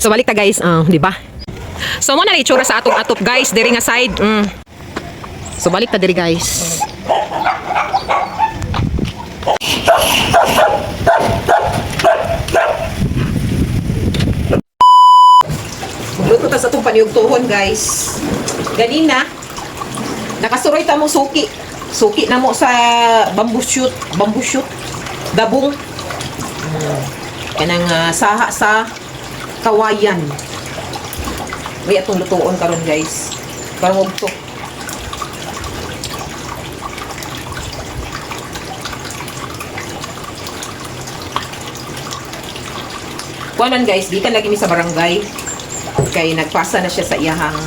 So balik ta guys, ah, di ba? So mo na itsura sa atong atop guys, diri nga side. Mm. So balik ta diri guys. Luto ta sa atong paniugtuhon guys. Ganina, nakasuroy ta mo suki. Suki na mo sa bamboo shoot, bamboo shoot, dabong. Mm. Kanang ah, saha sa kawayan. May atong lutuon karon guys. Karon og to. Kuanan guys, di ka lagi mi sa barangay. Kay nagpasa na siya sa iyahang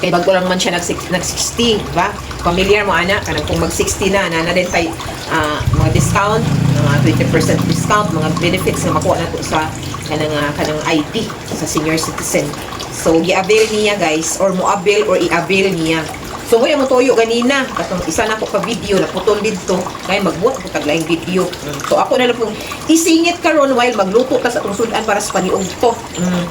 kay bago lang man siya nag, nag 60, ba? Familiar mo ana kanang kung mag 60 na na na din tay ah, mga discount, mga 20% discount, mga benefits na makuha nato sa kanang ah, kanang ID sa senior citizen. So gi-avail niya guys or mo avail or i-avail niya. So mo mo toyo ganina katong isa na ko ka video na putol didto kay magbuot ko taglaing video. Mm. So ako na lang pong isingit karon while magluto ta sa atong sudan para sa paniog to. Mm.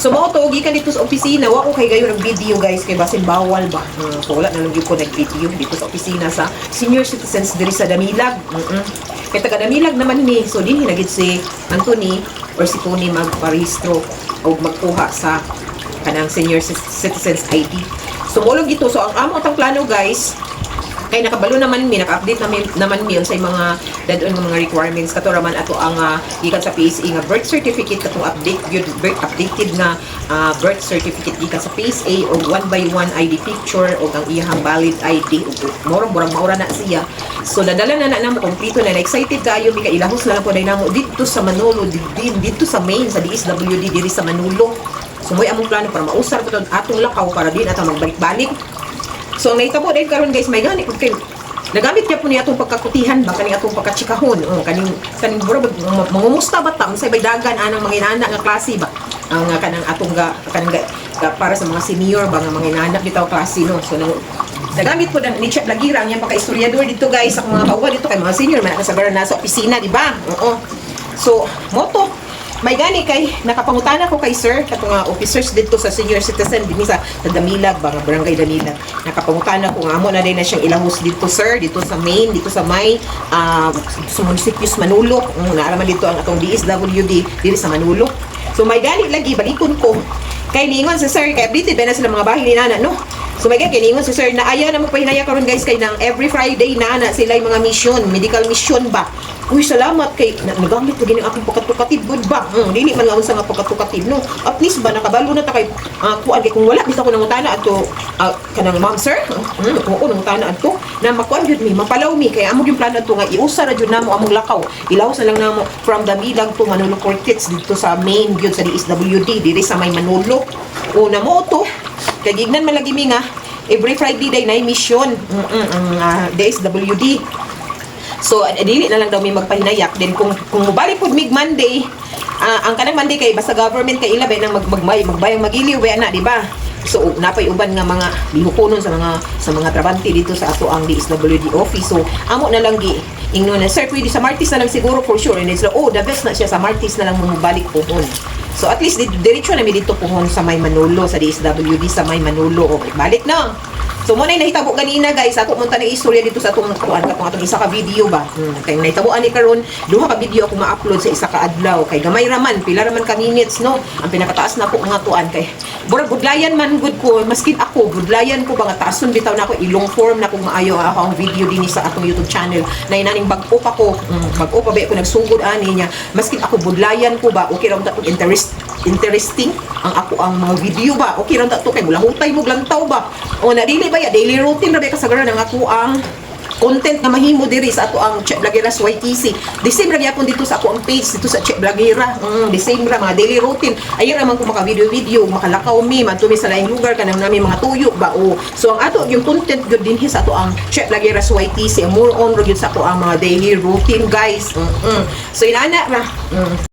So mo to gikan dito sa opisina, wa ko kay gayo ng video guys kay basin bawal ba. Mm, so wala na lang gyud ko nag-video dito sa opisina sa senior citizens diri sa Damilag. Mm Kay taga Damilag naman ni. So dinhi na gid si Anthony or si Tony magparehistro o magkuha sa kanang senior ci- citizens ID. So mulog ito. So ang amo atong plano guys, kay nakabalo naman mi naka-update namin naman mi sa mga dadon nga mga requirements. Kato raman ato ang ah, gikan sa PSA nga birth certificate. Katong update gyud birth updated nga ah, birth certificate gikan sa PSA o one by one ID picture o ang iyang valid ID ug moro murag maura na siya. So nadala na na namo kompleto na. Excited kayo mi kay ilahos na lang po dai namo dito sa Manolo di- dito sa main sa DSWD diri sa Manolo so mo'y among plano para mausar ko to atong lakaw para di na ta magbalik-balik So naitabo dahil karon guys may gani pud kay nagamit niya po niya atong pagkakutihan ba kani atong pagkatsikahon. Oh, kaning kaning buro mangumusta ba ta unsay bay dagan anang mga inana nga klase ba? Ang uh, kanang atong ga, kanang ga, ga- para sa mga senior ba nga mga inana bitaw klase no? So nang nagamit po na ni Chef Lagira ang iyang pagka-istoryador dito guys sa mga kauwa dito kay mga senior man nakasagaran na sa opisina di ba? Oo. So moto may gani kay nakapangutana ko kay sir kato nga officers dito sa senior citizen dinhi sa, sa Damilag nga barangay Damilag. Nakapangutana ko nga amo na din na siyang ilahos dito sir dito sa main dito sa may uh, sa munisipios Manulok. Um, naaraman dito ang atong DSWD dito sa Manulok. So may gani lagi balikon ko. Kay lingon sa sir kay updated na sila mga bahay ni nana no So may kaya si sir na ayaw na magpahinaya karon guys kay nang every Friday na na sila mga mission, medical mission ba. Uy, salamat kay na, nagamit ko gini akong pagkatukatib good ba. Hmm, dili man unsa nga pagkatukatib no. At least ba nakabalo na ta kay uh, kuan kung wala bitaw ko nangutana ato uh, kanang ma'am sir. Hmm, ko nangutana ato na makuan jud mi, mapalaw mi kay amo yung plano ato nga iusa ra jud namo among lakaw. Ilawas na lang namo from Damilag to Manolo Cortez dito sa main gyud sa DSWD diri sa may Manolo. O na mo to kay gignan man lagi mi nga every Friday day na mission mm -mm, uh, DSWD so uh, dili na lang daw may magpahinayak. Then kung kung mobalik pud mig Monday ah, ang kanang Monday kay basta government kay ilabay nang mag magmay magbayang magiliw wa na di ba so napay uban nga mga lihukonon sa mga sa mga trabante dito sa ato ang DSWD office so amo na lang gi ingno na sir pwede sa Martis na lang siguro for sure and it's like, oh the best na siya sa Martis na lang mo balik pohon So at least di- diretso na mi dito pohon sa May Manolo sa DSWD sa May Manolo. Okay, balik na. So mo na nahitabo ganina guys, ako munta ng istorya dito sa atong kuan katong atong isa ka video ba. Hmm, kay nahitabo ani karon duha ka video ako ma-upload sa isa ka adlaw. Kay gamay raman pila raman ka minutes no. Ang pinakataas na ko nga kuan kay Bura budlayan man good ko, maskin ako budlayan ko. Ba nga taason bitaw na ako. Ilong form na kung maayo ako ang video dinhi sa atong YouTube channel. Na inaning bag-o pa ko, mm, bag-o pa ba ako nagsugod ani niya. Maskin ako budlayan ko ba? Okay ra ta interest interesting ang ako ang mga video ba? Okay ra ta to. Kay mula hutay mo lantaw ba? O na dili ba ya daily routine ra ba kasagaran ang ako ang content nga mahimo diri sa ato ang Che Blagueras YTC. The same ra gyapon dito sa ako ang page dito sa Che Blaguera. Mm, the same ra mga daily routine. Ayon ra man ko maka video video, makalakaw mi, matumi sa laing lugar kanang nami mga tuyo ba o. So ang ato yung content gyud dinhi sa ato ang Che Blagueras YTC. More on ra sa ato ang mga daily routine guys. Mm-mm. So inana ra. Mm.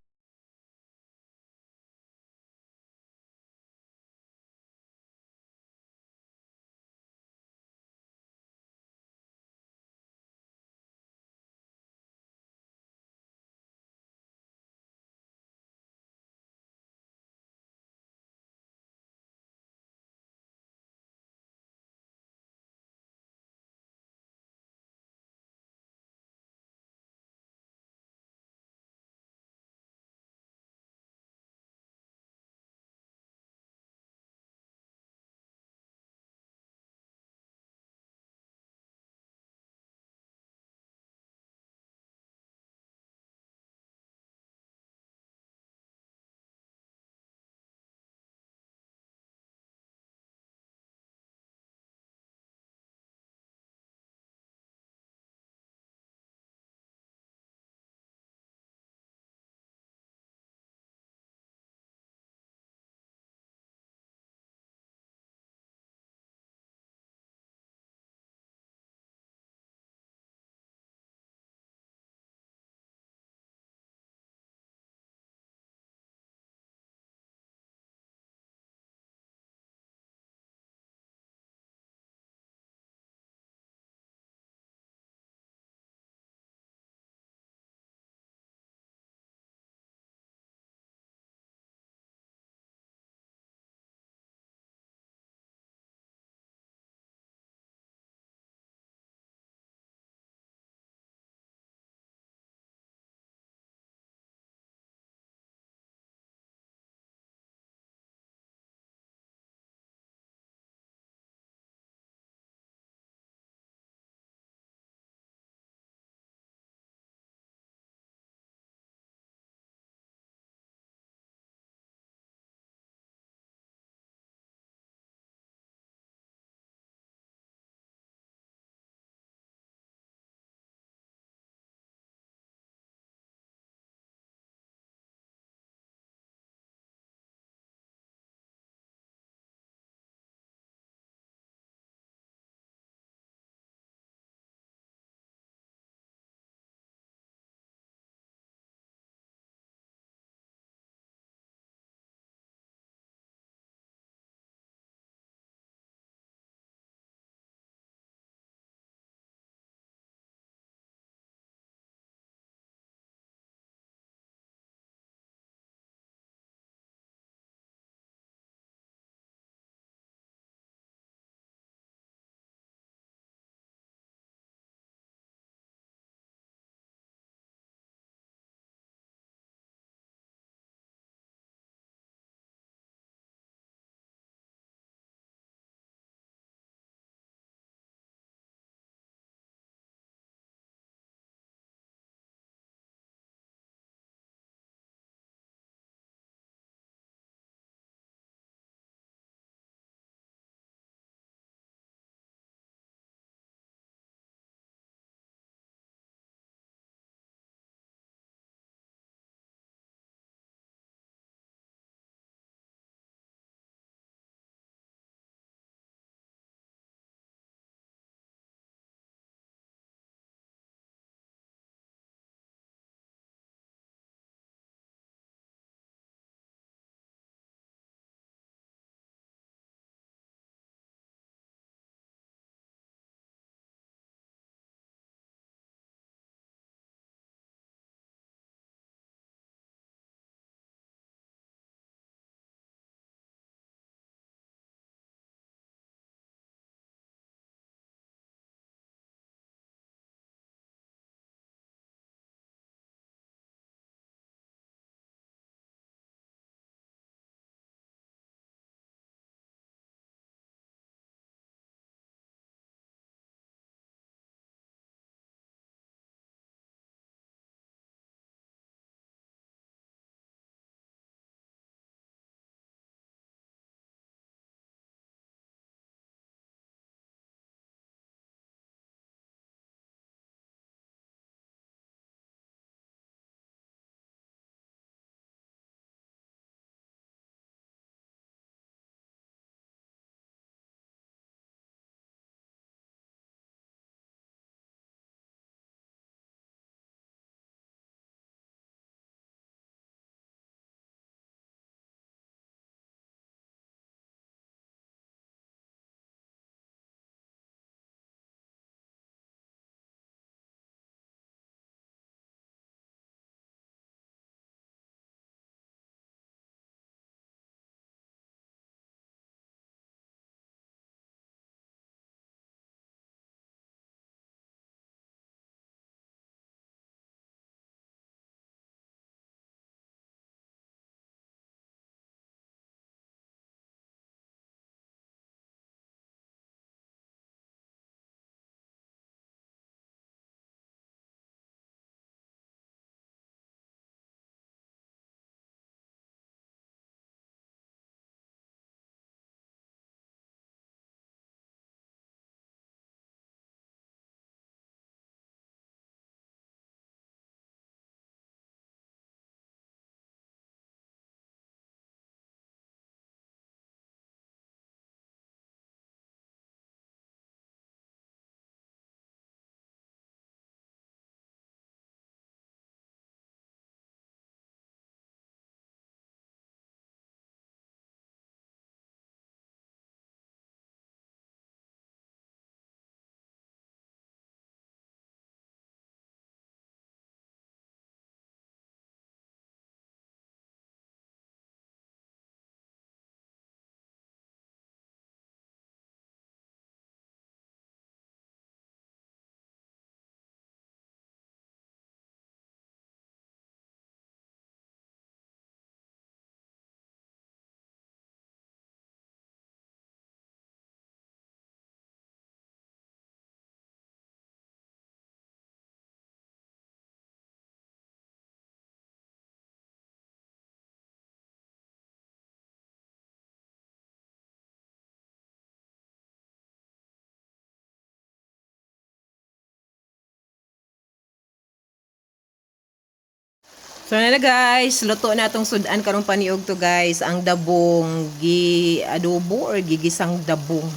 So na guys, luto na itong sudan karong paniog to guys. Ang dabong, gi adobo or gigisang dabong.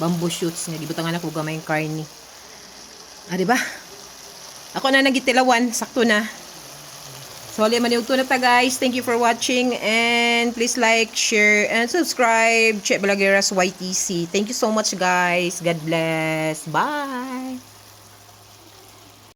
Bamboo shoots nga gibutangan ako gamay yung karni. Ah, di ba? Ako na nagitilawan, sakto na. So, ali maniog to na ta guys. Thank you for watching and please like, share, and subscribe. Che Balagueras YTC. Thank you so much guys. God bless. Bye.